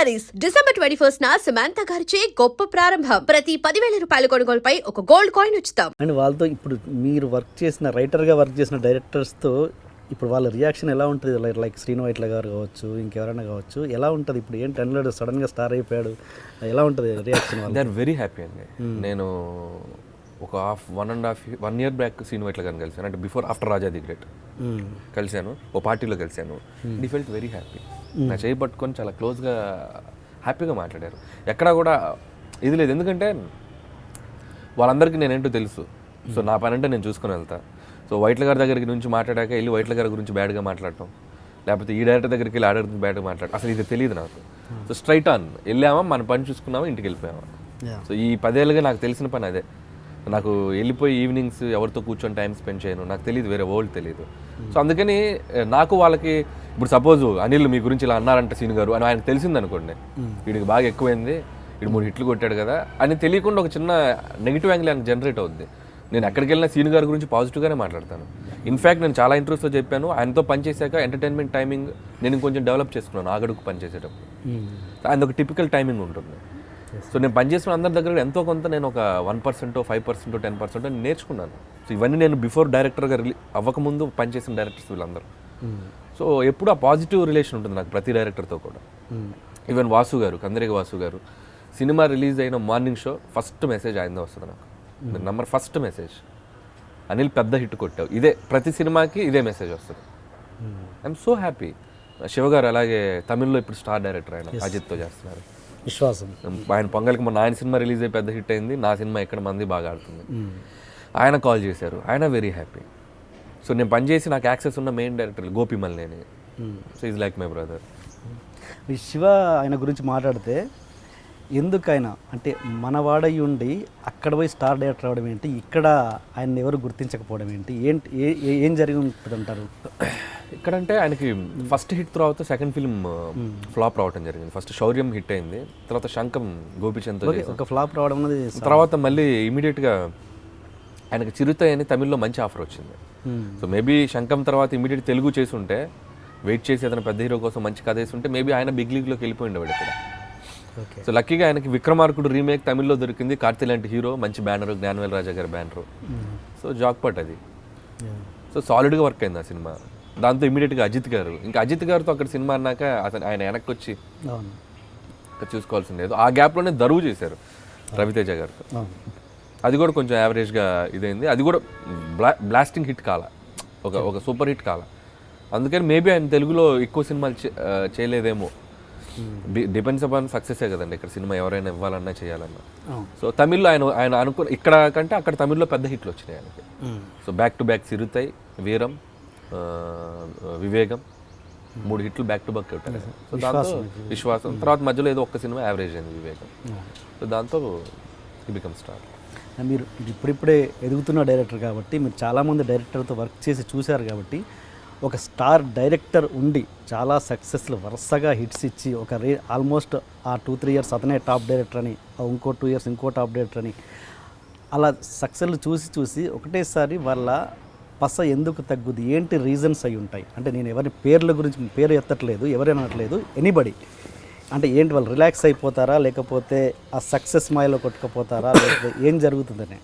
Saris December twenty first న సమాంత గారిచే గొప్ప ప్రారంభం. ప్రతి పదివేల రూపాయల కొనుగోలుపై ఒక గోల్డ్ కాయిన్ ఉచితం. అండ్ వాళ్ళతో ఇప్పుడు మీరు వర్క్ చేసిన రైటర్గా వర్క్ చేసిన డైరెక్టర్స్తో ఇప్పుడు వాళ్ళ రియాక్షన్ ఎలా ఉంటుంది? లైక్ లైక్ శ్రీను వైట్ల గారు కావచ్చు ఇంకెవరైనా కావచ్చు ఎలా ఉంటుంది? ఇప్పుడు ఏంటి? అన్నడు సడన్గా స్టార్ అయిపోయాడు. ఎలా ఉంటుంది reaction they are very happy అండి. నేను ఒక half one and half one year back Seenu Vaitla గారిని కలిసాను అంటే before after Raja The Great. కలిశాను ఓ పార్టీలో కలిశాను డి ఫెల్ట్ వెరీ హ్యాపీ నా చేయి పట్టుకొని చాలా క్లోజ్గా హ్యాపీగా మాట్లాడారు. ఎక్కడా కూడా ఇది లేదు. ఎందుకంటే వాళ్ళందరికీ నేనేంటో తెలుసు. సో నా పని అంటే నేను చూసుకొని వెళ్తా. సో వైట్ల గారి దగ్గరికి నుంచి మాట్లాడాక వెళ్ళి వైట్ల గారి గురించి బ్యాడ్గా మాట్లాడటం. లేకపోతే ఈ డైరెక్టర్ దగ్గరికి వెళ్ళి ఆ డైరెక్టర్ గురించి బ్యాడ్గా మాట్లాడటం. అసలు ఇది తెలియదు నాకు. సో స్ట్రైట్ ఆన్ వెళ్ళామా? మన పని చూసుకున్నామా? ఇంటికి వెళ్ళిపోయామా. సో ఈ పదేళ్ళుగా నాకు తెలిసిన పని అదే. నాకు వెళ్ళిపోయి ఈవినింగ్స్ ఎవరితో కూర్చొని టైం స్పెండ్ చేయను. నాకు తెలియదు వేరే వరల్డ్ తెలియదు. సో అందుకని eh, నాకు వాళ్ళకి ఇప్పుడు సపోజ్ అనిల్ మీ గురించి ఇలా అన్నారంట సీన్ గారు అని ఆయనకు తెలిసింది అనుకోండి. వీడికి బాగా ఎక్కువైంది వీడు మూడు హిట్లు కొట్టాడు కదా అని తెలియకుండా ఒక చిన్న నెగిటివ్ యాంగిల్ ఆయనకు జనరేట్ అవుద్ది. నేను ఎక్కడికి వెళ్ళినా సీన్ గారి గురించి పాజిటివ్గానే మాట్లాడతాను. ఇన్ఫ్యాక్ట్ నేను చాలా ఇంట్రెస్ట్తో చెప్పాను. ఆయనతో పనిచేశాక ఎంటర్టైన్మెంట్ టైమింగ్ నేను కొంచెం డెవలప్ చేసుకున్నాను ఆగడుకు పనిచేసేటప్పుడు ఆయన ఒక టిపికల్ టైమింగ్ ఉంటుంది. సో నేను పనిచేసిన అందరి దగ్గర ఎంతో కొంత నేను ఒక one percent five percent ten percent నేర్చుకున్నాను. సో ఇవన్నీ నేను బిఫోర్ డైరెక్టర్గా రిలీ అవ్వకముందు పనిచేసిన డైరెక్టర్స్ వీళ్ళందరూ. సో ఎప్పుడు ఆ పాజిటివ్ రిలేషన్ ఉంటుంది నాకు ప్రతి డైరెక్టర్తో కూడా. ఈవెన్ వాసు గారు కందరిగ వాసు గారు. సినిమా రిలీజ్ అయిన మార్నింగ్ షో ఫస్ట్ మెసేజ్ ఆయనదే వస్తుంది నాకు. మీరు నంబర్ ఫస్ట్ మెసేజ్. అనిల్ పెద్ద హిట్ కొట్టావు. ఇదే ప్రతి సినిమాకి ఇదే మెసేజ్ వస్తుంది. ఐఎమ్ సో హ్యాపీ శివ గారు అలాగే తమిళ్ళో ఇప్పుడు స్టార్ డైరెక్టర్ ఆయన అజిత్తో చేస్తున్నారు. విశ్వాసం. ఆయన పొంగల్కి మొన్న ఆయన సినిమా రిలీజ్ అయ్యి పెద్ద హిట్ అయింది. నా సినిమా ఎక్కడ మంది బాగా ఆడుతుంది. ఆయన కాల్ చేశారు. ఆయన వెరీ హ్యాపీ సో నేను పనిచేసి నాకు యాక్సెస్ ఉన్న main director Gopi Malleni so is like my brother Shiva ఆయన గురించి మాట్లాడితే ఎందుకైనా అంటే మనవాడై ఉండి అక్కడ పోయి స్టార్ డైరెక్టర్ అవడం ఏంటి? ఇక్కడ ఆయన ఎవరు గుర్తించకపోవడం ఏంటి? ఏంటి? ఏ- ఏ- ఏం జరిగి ఉంటుంది అంటారు ఇక్కడంటే ఆయనకి ఫస్ట్ హిట్ తర్వాత సెకండ్ ఫిల్మ్ ఫ్లాప్ రావటం జరిగింది. ఫస్ట్ శౌర్యం హిట్ అయింది. తర్వాత శంఖం గోపిచంద్తో ఓకే ఒక ఫ్లాప్ రావడం అనేది తర్వాత మళ్ళీ ఇమీడియట్గా ఆయనకి చిరుతయ్య అని తమిళ్ళో మంచి ఆఫర్ వచ్చింది. సో మేబీ శంఖం తర్వాత ఇమీడియట్ తెలుగు చేసి ఉంటే వెయిట్ చేసి అతను పెద్ద హీరో కోసం మంచి కథ వేసి ఉంటే మేబీ ఆయన బిగ్ లీగ్లోకి వెళ్ళిపోయిండేవాడు ఇక్కడ. ఓకే. సో లక్కీగా ఆయనకి విక్రమార్కుడు రీమేక్ తమిళ్ళో దొరికింది. కార్తీ లాంటి హీరో మంచి బ్యానర్ జ్ఞానవేల్ రాజా గారి బ్యానర్. సో జాక్పట్ అది. సో సాలిడ్గా వర్క్ అయింది ఆ సినిమా. దాంతో ఇమీడియట్గా అజిత్ గారు. ఇంకా అజిత్ గారితో అక్కడ సినిమా అన్నాక అతను ఆయన వెనక్కి వచ్చి చూసుకోవాల్సింది లేదు. ఆ గ్యాప్లోనే దరువు చేశారు రవితేజ గారితో అవును. అది కూడా కొంచెం యావరేజ్గా ఇదైంది. అది కూడా బ్లా బ్లాస్టింగ్ హిట్ కాల. ఒక ఒక సూపర్ హిట్ కాల. అందుకని మేబీ ఆయన తెలుగులో ఎక్కువ సినిమాలు చేయలేదేమో. డిపెండ్స్ అపాన్ సక్సెసే కదండి ఇక్కడ సినిమా ఎవరైనా ఇవ్వాలన్నా చేయాలన్నా. సో తమిళ్ళో ఆయన ఆయన అనుకున్న ఇక్కడ కంటే అక్కడ తమిళ్ళో పెద్ద హిట్లు వచ్చినాయి ఆయనకి. So back to back Siruthai Veeram Vivegam మూడు హిట్లు బ్యాక్ టు బ్యాక్ కొట్టారు. సో దాంతో విశ్వాసం తర్వాత మధ్యలో ఏదో ఒక్క సినిమా యావరేజ్ అయింది వివేకం. సో దాంతో బికమ్ స్టార్ మీరు ఇప్పుడిప్పుడే ఎదుగుతున్న డైరెక్టర్ కాబట్టి మీరు చాలామంది డైరెక్టర్తో వర్క్ చేసి చూశారు కాబట్టి ఒక స్టార్ డైరెక్టర్ ఉండి చాలా సక్సెస్లు వరుసగా హిట్స్ ఇచ్చి ఒక రే ఆల్మోస్ట్ ఆ టూ త్రీ ఇయర్స్ అతనే టాప్ డైరెక్టర్ అని ఇంకో టూ ఇయర్స్ ఇంకో టాప్ డైరెక్టర్ అని అలా సక్సెస్లు చూసి చూసి ఒకటేసారి వాళ్ళ పస ఎందుకు తగ్గుద్ది? ఏంటి రీజన్స్ అయి ఉంటాయి? అంటే నేను ఎవరి పేర్ల గురించి పేరు ఎత్తట్లేదు ఎవరైనా అనట్లేదు ఎనీబడి అంటే ఏంటి వాళ్ళు రిలాక్స్ అయిపోతారా? లేకపోతే ఆ సక్సెస్ మాయలో కొట్టుకుపోతారా? లేకపోతే ఏం జరుగుతుందని?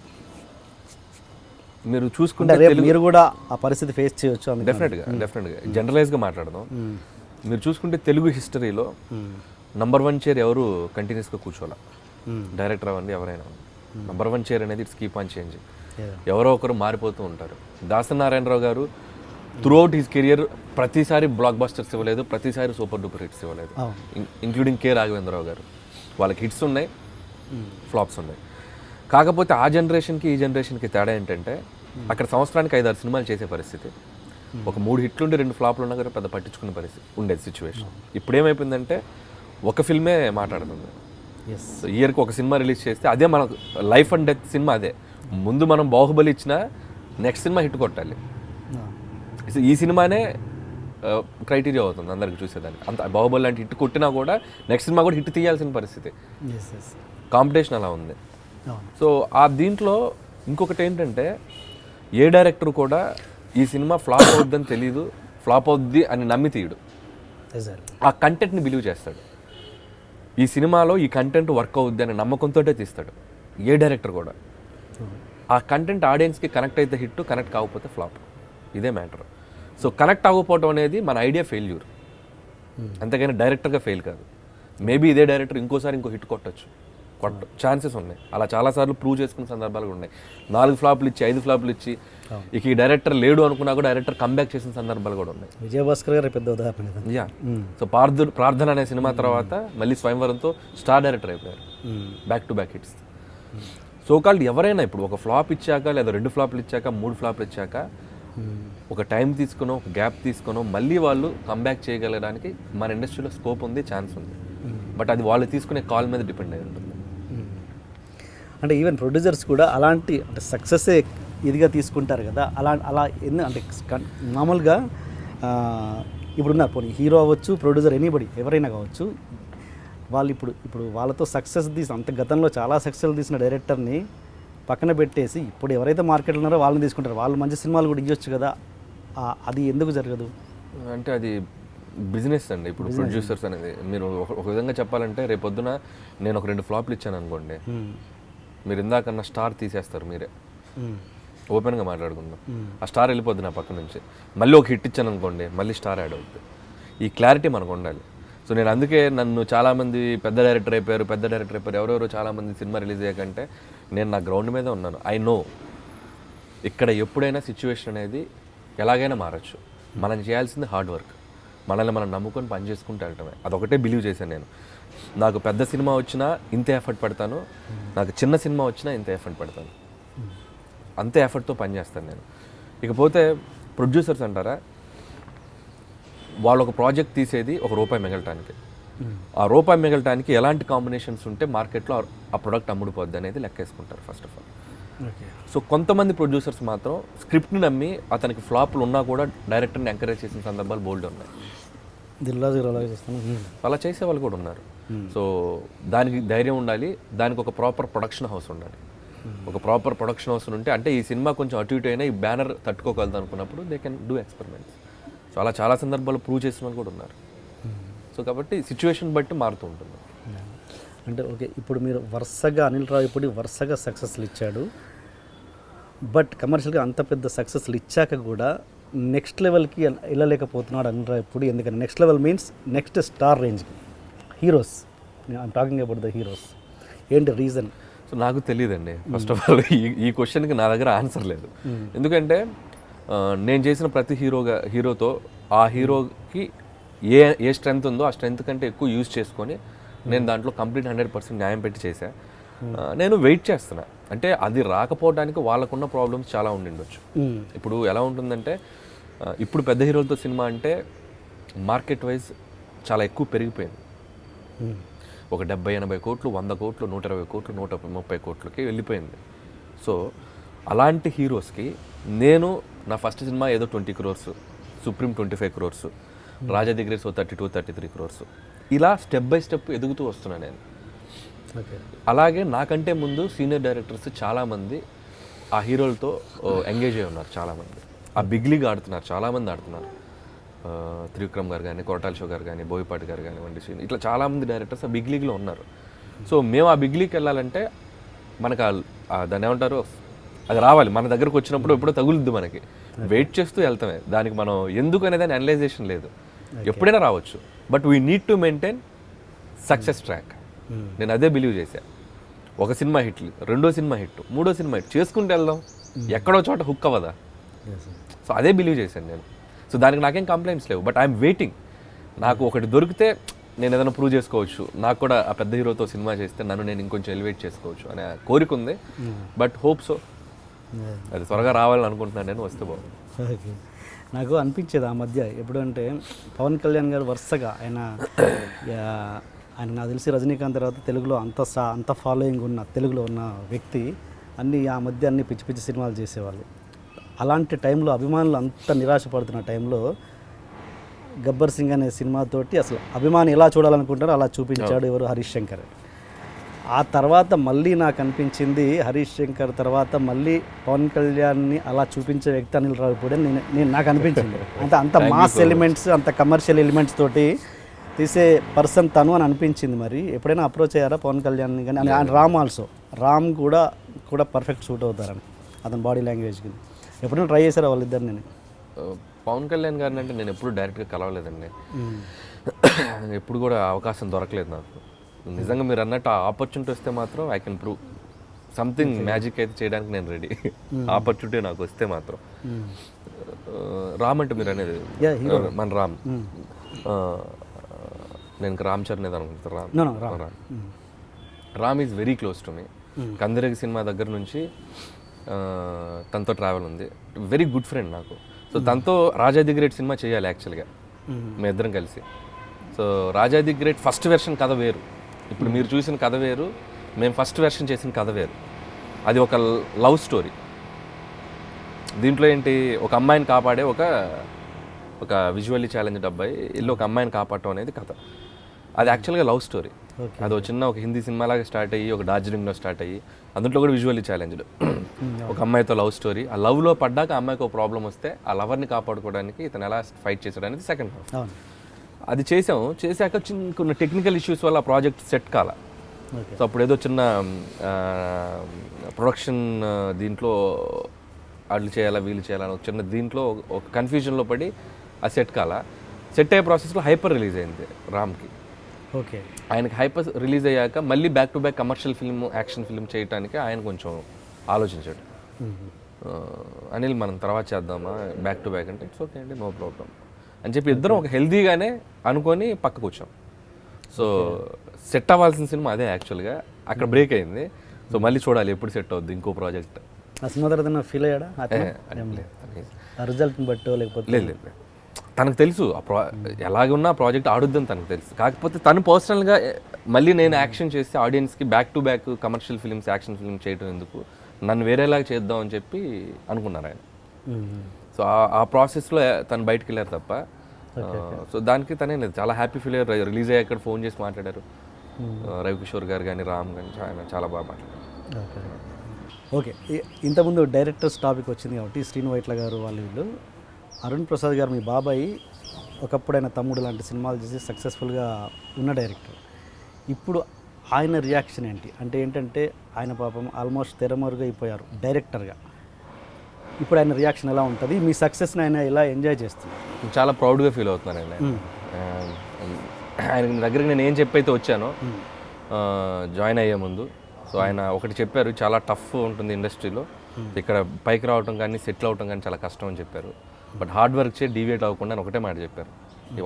మీరు చూసుకుంటే రేపు మీరు కూడా ఆ పరిస్థితి ఫేస్ చేయొచ్చు డెఫినెట్గా డెఫినెట్గా జనరలైజ్గా మాట్లాడదాం. మీరు చూసుకుంటే తెలుగు హిస్టరీలో నంబర్ వన్ చైర్ ఎవరు కంటిన్యూస్గా కూర్చోాల డైరెక్టర్ అవ్వండి ఎవరైనా నంబర్ వన్ చైర్ అనేది ఇట్స్ కీప్ ఆన్ చేంజ్ ఎవరో ఒకరు మారిపోతూ ఉంటారు. Dasanarayanarao garu throughout his career ప్రతిసారి బ్లాక్ బస్టర్స్ ఇవ్వలేదు ప్రతిసారి సూపర్ డూపర్ హిట్స్ ఇవ్వలేదు. Including K Raghavendrarao garu. వాళ్ళకి హిట్స్ ఉన్నాయి ఫ్లాప్స్ ఉన్నాయి. కాకపోతే ఆ జనరేషన్కి ఈ జనరేషన్కి తేడా ఏంటంటే అక్కడ సంవత్సరానికి ఐదారు సినిమాలు చేసే పరిస్థితి. ఒక మూడు హిట్లు ఉండి రెండు ఫ్లాప్లు ఉన్నా కూడా పెద్ద పట్టించుకునే పరిస్థితి ఉండేది సిచ్యువేషన్ ఇప్పుడు ఏమైపోయిందంటే ఒక ఫిల్మే మాట్లాడుతుంది. ఇయర్కి ఒక సినిమా రిలీజ్ చేస్తే అదే మన లైఫ్ అండ్ డెత్ సినిమా అదే. ముందు మనం బాహుబలి ఇచ్చినా నెక్స్ట్ సినిమా హిట్ కొట్టాలి. ఈ సినిమానే క్రైటీరియా అవుతుంది అందరికి చూసేదానికి. అంత బాహుబలి లాంటి హిట్ కొట్టినా కూడా నెక్స్ట్ సినిమా కూడా హిట్ తీయాల్సిన పరిస్థితి. కాంపిటీషన్ అలా ఉంది. సో ఆ దీంట్లో ఇంకొకటి ఏంటంటే ఏ డైరెక్టర్ కూడా ఈ సినిమా ఫ్లాప్ అవుద్దని తెలియదు ఫ్లాప్ అవుద్ది అని నమ్మి తీయడు. ఆ కంటెంట్ని బిలీవ్ చేస్తాడు. ఈ సినిమాలో ఈ కంటెంట్ వర్క్ అవుద్ది అనే నమ్మకంతో తీస్తాడు. ఏ డైరెక్టర్ కూడా. ఆ కంటెంట్ ఆడియన్స్కి కనెక్ట్ అయితే హిట్ కనెక్ట్ కాకపోతే ఫ్లాప్ ఇదే మ్యాటర్ సో కనెక్ట్ అవ్వకపోవడం అనేది మన ఐడియా ఫెయిల్యూర్ అంతేగాని డైరెక్టర్గా ఫెయిల్ కాదు. మేబీ ఇదే డైరెక్టర్ ఇంకోసారి ఇంకో హిట్ కొట్టచ్చు. కొట్ట ఛాన్సెస్ ఉన్నాయి. అలా చాలాసార్లు ప్రూవ్ చేసుకున్న సందర్భాలు కూడా ఉన్నాయి. నాలుగు ఫ్లాప్లు ఇచ్చి ఐదు ఫ్లాప్లు ఇచ్చి ఇక ఈ డైరెక్టర్ లేడు అనుకున్నా కూడా డైరెక్టర్ కంబ్యాక్ చేసిన సందర్భాలు కూడా ఉన్నాయి. విజయభాస్కర్ గారు పెద్ద ఉదాహరణ యా సో పార్థు ప్రార్థన అనే సినిమా తర్వాత మళ్ళీ స్వయంవరంతో స్టార్ డైరెక్టర్ అయిపోయారు. Back to back hits so called ఎవరైనా ఇప్పుడు ఒక ఫ్లాప్ ఇచ్చాక లేదా రెండు ఫ్లాప్లు ఇచ్చాక మూడు ఫ్లాప్లు ఇచ్చాక ఒక టైం తీసుకునో ఒక గ్యాప్ తీసుకునో మళ్ళీ వాళ్ళు కంబ్యాక్ చేయగలడానికి మన ఇండస్ట్రీలో స్కోప్ ఉంది ఛాన్స్ ఉంది. బట్ అది వాళ్ళు తీసుకునే కాల్ మీద డిపెండ్ అయి ఉంటుంది. అంటే ఈవెన్ ప్రొడ్యూసర్స్ కూడా అలాంటి అంటే సక్సెస్ ఇదిగా తీసుకుంటారు కదా అలా అలా ఎన్ని అంటే మామూలుగా ఆ, ఇప్పుడున్నారు పోనీ హీరో అవ్వచ్చు ప్రొడ్యూసర్ ఎనీబడి ఎవరైనా కావచ్చు వాళ్ళు ఇప్పుడు ఇప్పుడు వాళ్ళతో సక్సెస్ తీసి అంత గతంలో చాలా సక్సెస్ తీసిన డైరెక్టర్ని పక్కన పెట్టేసి ఇప్పుడు ఎవరైతే మార్కెట్లో ఉన్నారో వాళ్ళని తీసుకుంటారు. వాళ్ళు మంచి సినిమాలు కూడా ఇవ్వచ్చు కదా. అది ఎందుకు జరగదు? అంటే అది బిజినెస్ అండి. ఇప్పుడు ప్రొడ్యూసర్స్ అనేది. మీరు ఒక ఒక విధంగా చెప్పాలంటే రేపొద్దున నేను ఒక రెండు ఫ్లాప్లు ఇచ్చాను అనుకోండి. మీరు ఇందాకన్నా స్టార్ తీసేస్తారు మీరే. ఓపెన్గా మాట్లాడుకుందాం. ఆ స్టార్ వెళ్ళిపోద్ది నా పక్క నుంచి. మళ్ళీ ఒక హిట్ ఇచ్చాను అనుకోండి మళ్ళీ స్టార్ యాడ్ అవుతుంది ఈ క్లారిటీ మనకు ఉండాలి. సో నేను అందుకే నన్ను చాలామంది పెద్ద డైరెక్టర్ అయిపోయారు పెద్ద డైరెక్టర్ అయిపోయారు. ఎవరెవరో చాలామంది సినిమా రిలీజ్ అయ్యాకంటే నేను నా గ్రౌండ్ మీదే ఉన్నాను. ఐ నో ఇక్కడ ఎప్పుడైనా సిచ్యువేషన్ అనేది ఎలాగైనా మారచ్చు. మనం చేయాల్సింది హార్డ్ వర్క్ మనల్ని మనం నమ్ముకొని పని చేసుకుంటూ వెళ్ళటమే. అదొకటే బిలీవ్ చేశాను నేను. నాకు పెద్ద సినిమా వచ్చినా ఇంత ఎఫర్ట్ పడతాను. నాకు చిన్న సినిమా వచ్చినా ఇంత ఎఫర్ట్ పడతాను. అంతే ఎఫర్ట్తో పనిచేస్తాను నేను. ఇకపోతే ప్రొడ్యూసర్స్ అంటారా? వాళ్ళు ఒక ప్రాజెక్ట్ తీసేది ఒక రూపాయి మిగలటానికి. ఆ రూపాయి మిగలటానికి ఎలాంటి కాంబినేషన్స్ ఉంటే మార్కెట్లో ఆ- ప్రొడక్ట్ అమ్ముడుపోద్ది అనేది లెక్కేసుకుంటారు first of all okay. So కొంతమంది ప్రొడ్యూసర్స్ మాత్రం స్క్రిప్ట్ని నమ్మి అతనికి ఫ్లాప్లు ఉన్నా కూడా డైరెక్టర్ని ఎంకరేజ్ చేసిన సందర్భాలు బోల్డ్ ఉన్నాయి. అలా చేసే వాళ్ళు కూడా ఉన్నారు. సో దానికి ధైర్యం ఉండాలి. దానికి ఒక ప్రాపర్ ప్రొడక్షన్ హౌస్ ఉండాలి. ఒక ప్రాపర్ ప్రొడక్షన్ హౌస్ ఉంటే అంటే ఈ సినిమా కొంచెం అటు ఇటు అయినా ఈ బ్యానర్ తట్టుకోగలదు అనుకున్నప్పుడు they can do experiments. So అలా చాలా సందర్భాలు ప్రూవ్ చేసిన వాళ్ళు కూడా ఉన్నారు. సో కాబట్టి సిచ్యువేషన్ బట్టి మారుతూ ఉంటుంది. అంటే ఓకే ఇప్పుడు మీరు వరుసగా అనిల్ రావిపూడి వరుసగా సక్సెస్లు ఇచ్చాడు. బట్ కమర్షియల్గా అంత పెద్ద సక్సెస్లు ఇచ్చాక కూడా నెక్స్ట్ లెవెల్కి వెళ్ళలేకపోతున్నాడు అనిల్ రావిపూడి ఎందుకంటే next level means next star రేంజ్కి heroes I'm talking about the heroes ఏంటి రీజన్ సో నాకు తెలియదండి. ఫస్ట్ ఆఫ్ ఆల్ ఈ ఈ క్వశ్చన్కి నా దగ్గర ఆన్సర్ లేదు. ఎందుకంటే ఆ, నేను చేసిన ప్రతి హీరోగా హీరోతో ఆ హీరోకి ఏ ఏ స్ట్రెంగ్త్ ఉందో ఆ స్ట్రెంగ్త్ కంటే ఎక్కువ యూజ్ చేసుకొని నేను దాంట్లో కంప్లీట్ హండ్రెడ్ పర్సెంట్ న్యాయం పెట్టి చేశా. నేను వెయిట్ చేస్తున్నా. అంటే అది రాకపోవడానికి వాళ్ళకున్న ప్రాబ్లమ్స్ చాలా ఉండిండొచ్చు ఇప్పుడు ఎలా ఉంటుందంటే ఇప్పుడు పెద్ద హీరోలతో సినిమా అంటే మార్కెట్ వైజ్ చాలా ఎక్కువ పెరిగిపోయింది. ఒక డెబ్బై ఎనభై కోట్లు వంద కోట్లు నూట ఇరవై కోట్లు నూట ముప్పై కోట్లకి వెళ్ళిపోయింది. సో అలాంటి హీరోస్కి నేను నా ఫస్ట్ సినిమా ఏదో twenty crores Supreme twenty five crores Raja దగ్గర so thirty two thirty three crores. ఇలా స్టెప్ బై స్టెప్ ఎదుగుతూ వస్తున్నా నేను. అలాగే నాకంటే ముందు సీనియర్ డైరెక్టర్స్ చాలామంది ఆ హీరోలతో ఎంగేజ్ అయి ఉన్నారు చాలామంది. ఆ బిగ్ లీగ్ ఆడుతున్నారు చాలామంది ఆడుతున్నారు. త్రివిక్రమ్ గారు కానీ కొరటాల షో గారు కానీ బోయపాటి గారు కానివ్వండి శ్రీని ఇట్లా చాలామంది డైరెక్టర్స్ ఆ బిగ్ లీగ్లో ఉన్నారు సో మేము ఆ బిగ్ లీగ్కి వెళ్ళాలంటే మనకు దాన్ని ఏమంటారు అది రావాలి. మన దగ్గరకు వచ్చినప్పుడు ఎప్పుడో తగులుద్ది మనకి. వెయిట్ చేస్తూ వెళ్తామే. దానికి మనం ఎందుకు అనేది అనలైజేషన్ లేదు. ఎప్పుడైనా రావచ్చు. But we need to maintain success track నేను అదే బిలీవ్ చేశా. ఒక సినిమా హిట్లు రెండో సినిమా హిట్ మూడో సినిమా హిట్ చేసుకుంటూ వెళ్దాం. ఎక్కడో చోట హుక్ అవ్వదా? సో అదే బిలీవ్ చేశాను నేను. సో దానికి నాకేం కంప్లైంట్స్ లేవు. బట్ ఐఎమ్ వెయిటింగ్ నాకు ఒకటి దొరికితే నేను ఏదైనా ప్రూవ్ చేసుకోవచ్చు. నాకు కూడా ఆ పెద్ద హీరోతో సినిమా చేస్తే నన్ను నేను ఇంకొంచెం ఎలివేట్ చేసుకోవచ్చు అనే కోరిక ఉంది. బట్ హోప్ సో అది త్వరగా రావాలని అనుకుంటున్నాను నేను వస్తే బాగుంది ఓకే నాకు అనిపించేది ఆ మధ్య ఎప్పుడంటే పవన్ కళ్యాణ్ గారు వరుసగా ఆయన ఆయన నాకు తెలిసి రజనీకాంత్ తర్వాత తెలుగులో అంత సా అంత ఫాలోయింగ్ ఉన్న తెలుగులో ఉన్న వ్యక్తి. అన్ని ఆ మధ్య అన్ని పిచ్చి పిచ్చి సినిమాలు చేసేవాళ్ళు. అలాంటి టైంలో అభిమానులు అంత నిరాశపడుతున్న టైంలో గబ్బర్ సింగ్ అనే సినిమాతోటి అసలు అభిమాని ఎలా చూడాలనుకుంటారో అలా చూపించాడు ఎవరు హరీష్ శంకర్. ఆ తర్వాత మళ్ళీ నాకు అనిపించింది హరీష్ శంకర్ తర్వాత మళ్ళీ పవన్ కళ్యాణ్ని అలా చూపించే వ్యక్తి అనిల్ రావిపూడి అని నేను నేను నాకు అనిపించింది. అంటే అంత మాస్ ఎలిమెంట్స్ అంత కమర్షియల్ ఎలిమెంట్స్ తోటి తీసే పర్సన్ తను అని అనిపించింది మరి. ఎప్పుడైనా అప్రోచ్ అయ్యారా పవన్ కళ్యాణ్ కానీ? అండ్ రామ్ ఆల్సో రామ్ కూడా కూడా పర్ఫెక్ట్ సూట్ అవుతారని అతని బాడీ లాంగ్వేజ్కి ఎప్పుడైనా ట్రై చేశారా వాళ్ళిద్దరు నేను ఆ, పవన్ కళ్యాణ్ గారిని అంటే నేను ఎప్పుడు డైరెక్ట్గా కలవలేదండి. ఎప్పుడు కూడా అవకాశం దొరకలేదు నాకు. నిజంగా మీరు అన్నట్టు ఆ ఆపర్చునిటీ వస్తే మాత్రం I can prove something magic అయితే చేయడానికి నేను రెడీ ఆపర్చునిటీ నాకు వస్తే మాత్రం. ఆ, రామ్ అంటే మీరు అనేది hero. మన రామ్. ఆ, నేను ఇంకా రామ్ చరణ్ ఏదో అనుకుంటా Ram. Ram. Ram. Ram is very close to me Kandireega cinema దగ్గర నుంచి తనతో ట్రావెల్ ఉంది. వెరీ గుడ్ ఫ్రెండ్ నాకు. సో తనతో రాజా ది గ్రేట్ సినిమా చేయాలి యాక్చువల్గా మీ ఇద్దరం కలిసి. So Raja the great first version కథ వేరు. ఇప్పుడు మీరు చూసిన కథ వేరు మేము ఫస్ట్ వెర్షన్ చేసిన కథ వేరు. అది ఒక లవ్ స్టోరీ. దీంట్లో ఏంటి ఒక అమ్మాయిని కాపాడే ఒక ఒక విజువల్లీ ఛాలెంజ్డ్ అబ్బాయి ఇల్లు ఒక అమ్మాయిని కాపాడటం అనేది కథ. అది యాక్చువల్గా లవ్ స్టోరీ. అది ఒక చిన్న ఒక హిందీ సినిమాలాగా స్టార్ట్ అయ్యి ఒక డార్జిలింగ్లో స్టార్ట్ అయ్యి అందులో కూడా విజువల్లీ ఛాలెంజ్డ్ ఒక అమ్మాయితో లవ్ స్టోరీ. ఆ లవ్లో పడ్డాక అమ్మాయికి ఒక ప్రాబ్లం వస్తే ఆ లవర్ని కాపాడుకోవడానికి ఇతను ఎలా ఫైట్ చేశాడు అనేది సెకండ్ హాఫ్ అది చేసాం. చేశాక చిన్న కొన్ని టెక్నికల్ ఇష్యూస్ వల్ల ఆ ప్రాజెక్ట్ సెట్ కాల. సో అప్పుడు ఏదో చిన్న ప్రొడక్షన్ దీంట్లో వాళ్ళు చేయాలా వీళ్ళు చేయాలా ఒక చిన్న దీంట్లో ఒక- కన్ఫ్యూజన్లో పడి ఆ సెట్ కాల. సెట్ అయ్యే ప్రాసెస్లో హైపర్ రిలీజ్ అయింది రామ్కి. ఓకే. ఆయనకి హైపర్ రిలీజ్ అయ్యాక మళ్ళీ back to back commercial film action film చేయడానికి ఆయన కొంచెం ఆలోచించాడు. అనిల్ మనం తర్వాత చేద్దామా? బ్యాక్ టు బ్యాక్ అంటే ఇట్స్ ఓకే అండి నో ప్రాబ్లం అని చెప్పి ఇద్దరం ఒక హెల్దీగానే అనుకొని పక్కకు వచ్చాం సో సెట్ అవ్వాల్సిన సినిమా అదే యాక్చువల్గా. అక్కడ బ్రేక్ అయింది సో మళ్ళీ చూడాలి ఎప్పుడు సెట్ అవుద్ది ఇంకో ప్రాజెక్ట్. ఆ సినిమా తర్వాత ఫీల్ అయ్యాడా? రిజల్ట్ని బట్టో లేకపోతే? లేదు లేదు. తనకు తెలుసు ఆ ప్రా ఎలాగున్నా ప్రాజెక్ట్ ఆడుద్దని తనకు తెలుసు. కాకపోతే తను పర్సనల్గా మళ్ళీ నేను యాక్షన్ చేస్తే ఆడియన్స్కి back to back commercial films action film చేయడం ఎందుకు? నన్ను వేరేలాగా చేద్దాం అని చెప్పి అనుకున్నారు ఆయన. సో ఆ- ఆ ప్రాసెస్లో తను బయటకు వెళ్ళారు తప్ప సో దానికి తనే లేదు. చాలా హ్యాపీ ఫీల్ అయ్యారు. రిలీజ్ అయ్యాక ఫోన్ చేసి మాట్లాడారు. ఆ, రవికిషోర్ గారు కానీ రామ్ కానీ ఆయన చాలా బాగా మాట్లాడారు. ఓకే ఇంతకుముందు డైరెక్టర్స్ టాపిక్ వచ్చింది కాబట్టి శ్రీను వైట్ల గారు వాళ్ళు వీళ్ళు. అరుణ్ ప్రసాద్ గారు మీ బాబాయ్ ఒకప్పుడు ఆయన తమ్ముడు లాంటి సినిమాలు చేసి సక్సెస్ఫుల్గా ఉన్న డైరెక్టర్ ఇప్పుడు ఆయన రియాక్షన్ ఏంటి? అంటే ఏంటంటే ఆయన పాపం ఆల్మోస్ట్ తెరమరుగా అయిపోయారు డైరెక్టర్గా ఇప్పుడు ఆయన రియాక్షన్ ఎలా ఉంటుంది? మీ సక్సెస్ని ఆయన ఎలా ఎంజాయ్ చేస్తున్నారు నేను చాలా ప్రౌడ్గా ఫీల్ అవుతున్నాను ఆయన. ఆయనకి దగ్గరికి నేను ఏం చెప్పైతే వచ్చానో జాయిన్ అయ్యే ముందు. సో ఆయన ఒకటి చెప్పారు చాలా టఫ్ ఉంటుంది ఇండస్ట్రీలో. ఇక్కడ పైకి రావటం కానీ సెటిల్ అవటం కానీ చాలా కష్టం అని చెప్పారు. బట్ హార్డ్ వర్క్ చే డీవియేట్ అవ్వకుండా అని ఒకటే మాట చెప్పారు.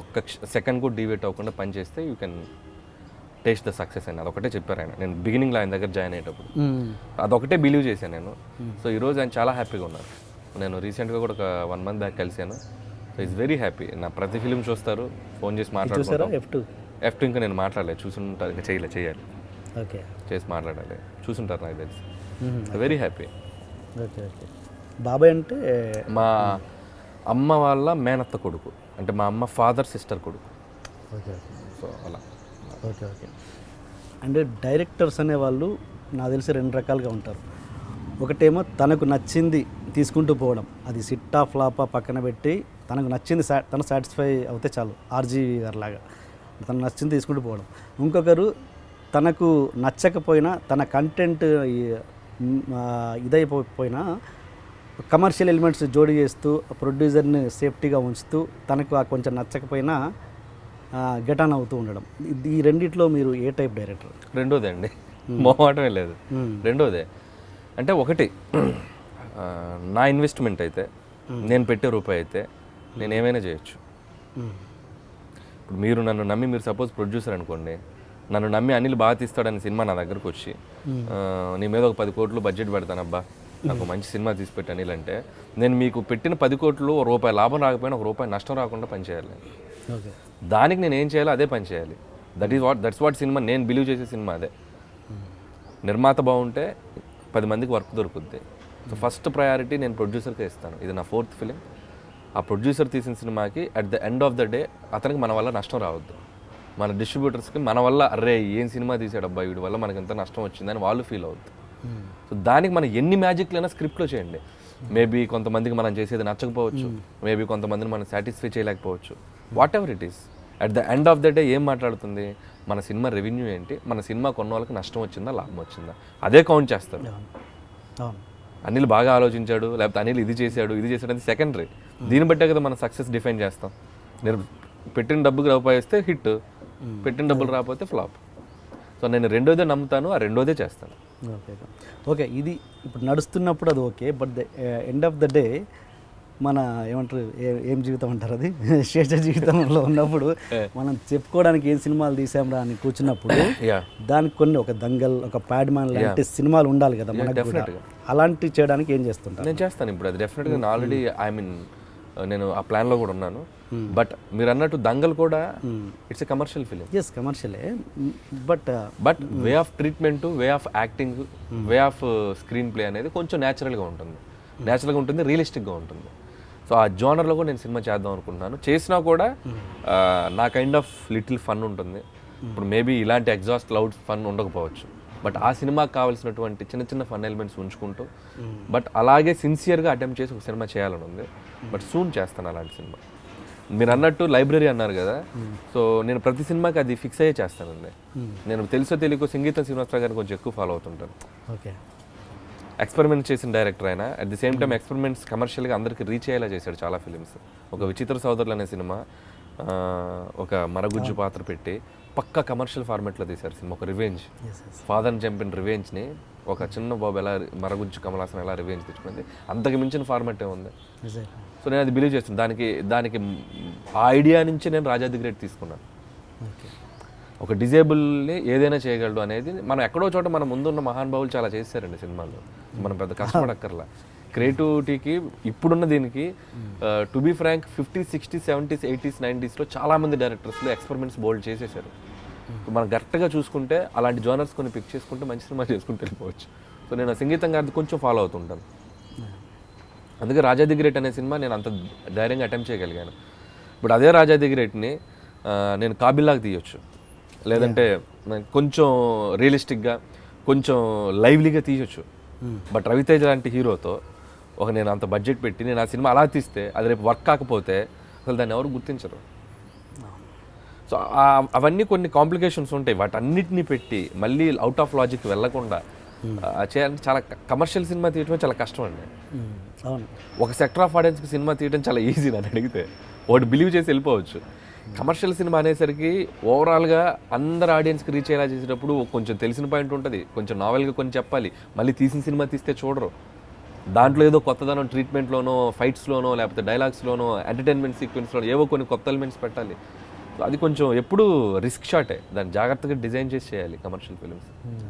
ఒక్క సెకండ్ కూడా డీవియేట్ అవ్వకుండా పని చేస్తే you can taste the success అని అదొకటే చెప్పారు ఆయన. నేను బిగినింగ్లో ఆయన దగ్గర జాయిన్ అయ్యేటప్పుడు. అదొకటే బిలీవ్ చేశాను నేను. సో ఈరోజు ఆయన చాలా హ్యాపీగా ఉన్నారు. నేను రీసెంట్గా కూడా ఒక వన్ మంత్ బ్యాక్ కలిశాను. సో ఇట్స్ వెరీ హ్యాపీ నా ప్రతి ఫిలిం చూస్తారు ఫోన్ చేసి మాట్లాడుకుంటాం. ఎఫ్ టూ ఎఫ్ టూ ఇంకా నేను మాట్లాడలేదు. చూసుంటారు ఇంకా చేయలే చేయాలి. ఓకే. చేసి మాట్లాడాలి. చూసుంటారు నాకు తెలిసి. Very happy okay okay. బాబాయ్ అంటే? మా అమ్మ వాళ్ళ మేనత్త కొడుకు. అంటే మా అమ్మ ఫాదర్ సిస్టర్ కొడుకు. ఓకే. సో అలా. Okay okay. అంటే డైరెక్టర్స్ అనేవాళ్ళు నాకు తెలిసి రెండు రకాలుగా ఉంటారు. ఒకటేమో తనకు నచ్చింది తీసుకుంటూ పోవడం. అది సిట్టా ఫ్లాపా పక్కన పెట్టి తనకు నచ్చింది సా తను సాటిస్ఫై అవుతే చాలు ఆర్జీ గారిలాగా. తనకు నచ్చింది తీసుకుంటూ పోవడం. ఇంకొకరు తనకు నచ్చకపోయినా తన కంటెంట్ ఇదైపోయినా కమర్షియల్ ఎలిమెంట్స్ జోడి చేస్తూ ప్రొడ్యూసర్ని సేఫ్టీగా ఉంచుతూ తనకు ఆ కొంచెం నచ్చకపోయినా గెట్ ఆన్ అవుతూ ఉండడం. ఈ రెండిట్లో మీరు ఏ టైప్ డైరెక్టర్? రెండోదే అండి. మొహమాటమే లేదు. రెండోదే. అంటే ఒకటి నా ఇన్వెస్ట్మెంట్ అయితే నేను పెట్టే రూపాయి అయితే నేను ఏమైనా చేయొచ్చు. ఇప్పుడు మీరు నన్ను నమ్మి మీరు సపోజ్ ప్రొడ్యూసర్ అనుకోండి నన్ను నమ్మి అనిల్ బాగా తీస్తాడని సినిమా నా దగ్గరకు వచ్చి నీ మీద ఒక పది కోట్లు బడ్జెట్ పెడతానబ్బా నాకు మంచి సినిమా తీసి పెట్టి అనిల్ అంటే నేను మీకు పెట్టిన పది కోట్లు ఒక రూపాయి లాభం రాకపోయినా ఒక రూపాయి నష్టం రాకుండా పనిచేయాలి. దానికి నేను ఏం చేయాలో అదే పని చేయాలి. That is what that's what cinema నేను బిలీవ్ చేసే సినిమా అదే. నిర్మాత బాగుంటే పది మందికి వర్క్ దొరుకుద్ది. సో ఫస్ట్ ప్రయారిటీ నేను ప్రొడ్యూసర్కే ఇస్తాను. ఇది నా ఫోర్త్ ఫిలిం ఆ ప్రొడ్యూసర్ తీసిన సినిమాకి at the end of the day అతనికి మన వల్ల నష్టం రావద్దు. మన డిస్ట్రిబ్యూటర్స్కి మన వల్ల అరే ఏం సినిమా తీసాడు అబ్బాయి వీడి వల్ల మనకి ఎంత నష్టం వచ్చిందని వాళ్ళు ఫీల్ అవుద్ది. సో దానికి మనం ఎన్ని మ్యాజిక్లైనా స్క్రిప్ట్లో చేయండి. మేబీ కొంతమందికి మనం చేసేది నచ్చకపోవచ్చు. మేబీ కొంతమందిని మనం సాటిస్ఫై చేయలేకపోవచ్చు. Whatever it is. At the end of the day ఏం మాట్లాడుతుంది? మన సినిమా రెవెన్యూ ఏంటి? మన సినిమా కొన్న వాళ్ళకి నష్టం వచ్చిందా? లాభం వచ్చిందా? అదే కౌంట్ అవును. అనిల్ బాగా ఆలోచించాడు లేకపోతే అనిల్ ఇది చేశాడు ఇది చేశాడు అనేది సెకండరీ దీన్ని బట్టే కదా మనం సక్సెస్ డిఫైన్ చేస్తాం. నేను పెట్టిన డబ్బుకి రూపాయి వస్తే హిట్ పెట్టిన డబ్బులు రాకపోతే ఫ్లాప్ సో నేను రెండోదే నమ్ముతాను ఆ రెండోదే చేస్తాను. ఓకే. ఓకే. ఇది ఇప్పుడు నడుస్తున్నప్పుడు అది okay but the end of the day మన ఏమంటారు ఏ- జీవితం అంటారు అది? శేష జీవితంలో ఉన్నప్పుడు మనం చెప్పుకోవడానికి ఏం సినిమాలు తీసాంరా అని కూర్చున్నప్పుడు దానికి కొన్ని ఒక దంగల్ ఒక ప్యాడ్ మ్యాన్ లాంటి సినిమాలు ఉండాలి కదా మనకు కూడా. అలాంటి చేయడానికి ఏం చేస్తుంటారు? నేను చేస్తాను ఇప్పుడు అది డెఫినెట్గా ఆల్రెడీ ఐ మీన్ నేను ఆ ప్లాన్లో కూడా ఉన్నాను. బట్ మీరు అన్నట్టు దంగల్ కూడా it's a commercial film yes కమర్షియలే but but way of treatment way of acting way of screenplay అనేది కొంచెం న్యాచురల్గా ఉంటుంది. న్యాచురల్గా ఉంటుంది రియలిస్టిక్గా ఉంటుంది. సో ఆ జోనర్లో కూడా నేను సినిమా చేద్దాం అనుకుంటున్నాను. చేసినా కూడా నా కైండ్ ఆఫ్ లిటిల్ ఫన్ ఉంటుంది. ఇప్పుడు మేబీ ఇలాంటి ఎగ్జాస్ట్ లౌడ్ ఫన్ ఉండకపోవచ్చు. బట్ ఆ సినిమాకి కావాల్సినటువంటి చిన్న చిన్న ఫన్ ఎలిమెంట్స్ ఉంచుకుంటూ బట్ అలాగే సిన్సియర్గా అటెంప్ట్ చేసి ఒక సినిమా చేయాలని ఉంది. బట్ సూన్ చేస్తాను అలాంటి సినిమా. మీరు అన్నట్టు లైబ్రరీ అన్నారు కదా. సో నేను ప్రతి సినిమాకి అది ఫిక్స్ అయ్యే చేస్తానండి. నేను తెలుసో తెలియకో సంగీతం శ్రీనివాసరావు గారిని కొంచెం ఎక్కువ ఫాలో అవుతుంటాను. ఓకే ఎక్స్పెరిమెంట్ చేసిన డైరెక్టర్ ఆయన. At the same time experiments కమర్షియల్గా అందరికి రీచ్ అయ్యేలా చేశాడు చాలా ఫిలిమ్స్ ఒక విచిత్ర సోదరులు అనే సినిమా ఒక మరగుజ్జు పాత్ర పెట్టి పక్క కమర్షియల్ ఫార్మాట్లో తీశారు సినిమా ఒక రివెంజ్ ఫాదర్ని చంపిన రివెంజ్ని ఒక చిన్న బాబు ఎలా మరగుజ్జు కమలాసన్ ఎలా రివెంజ్ తెచ్చుకుంది అంతకు మించిన ఫార్మాటే ఉంది. సో నేను అది బిలీవ్ చేస్తాను దానికి దానికి ఆ ఐడియా నుంచి నేను రాజా ది గ్రేట్ తీసుకున్నాను. ఒక డిజేబుల్ని ఏదైనా చేయగలడు అనేది మనం ఎక్కడో చోట మన ముందున్న మహానుభావులు చాలా చేశారండి సినిమాల్లో మనం పెద్ద కష్టపడక్కర్లా. క్రియేటివిటీకి ఇప్పుడున్న దీనికి to be frank fifty sixty seventies eighties నైంటీస్లో చాలామంది డైరెక్టర్స్లో ఎక్స్పెరిమెంట్స్ బోల్డ్ చేసేసారు. మనం కరెక్ట్గా చూసుకుంటే అలాంటి జోనర్స్ కొన్ని పిక్ చేసుకుంటే మంచి సినిమా చేసుకుంటూ వెళ్ళిపోవచ్చు. సో నేను సంగీతం గారిది కొంచెం ఫాలో అవుతుంటాను. అందుకే రాజా ది గ్రేట్ అనే సినిమా నేను అంత ధైర్యంగా అటెంప్ట్ చేయగలిగాను. ఇప్పుడు అదే రాజా ది గ్రేట్ని ఆ, నేను కాబిల్లాగా తీయొచ్చు. లేదంటే కొంచెం రియలిస్టిక్గా కొంచెం లైవ్లీగా తీయొచ్చు. బట్ రవితేజ లాంటి హీరోతో ఒక నేను అంత బడ్జెట్ పెట్టి నేను ఆ సినిమా అలా తీస్తే అది రేపు వర్క్ కాకపోతే అసలు దాన్ని ఎవరు గుర్తించరు. సో అవన్నీ కొన్ని కాంప్లికేషన్స్ ఉంటాయి. వాటన్నిటిని పెట్టి మళ్ళీ అవుట్ ఆఫ్ లాజిక్ వెళ్ళకుండా ఆ, చేయాలంటే చాలా కమర్షియల్ సినిమా తీయటమే చాలా కష్టం అండి. అవును. ఒక సెక్టర్ ఆఫ్ ఆడియన్స్కి సినిమా తీయడం చాలా ఈజీ నన్ను అడిగితే. వాడు బిలీవ్ చేసి వెళ్ళిపోవచ్చు. కమర్షియల్ సినిమా అనేసరికి ఓవరాల్గా అందరు ఆడియన్స్కి రీచ్ అయ్యేలా చేసేటప్పుడు కొంచెం తెలిసిన పాయింట్ ఉంటుంది. కొంచెం నావెల్గా కొంచెం చెప్పాలి. మళ్ళీ తీసిన సినిమా తీస్తే చూడరు. దాంట్లో ఏదో కొత్తదనం ట్రీట్మెంట్లోనో ఫైట్స్లోనో లేకపోతే డైలాగ్స్లోనో ఎంటర్టైన్మెంట్ సీక్వెన్స్లో ఏవో కొన్ని కొత్త ఎలిమెంట్స్ పెట్టాలి. అది కొంచెం ఎప్పుడు రిస్క్ షాటే. దాన్ని జాగ్రత్తగా డిజైన్ చేసి చేయాలి కమర్షియల్ ఫిల్మ్స్.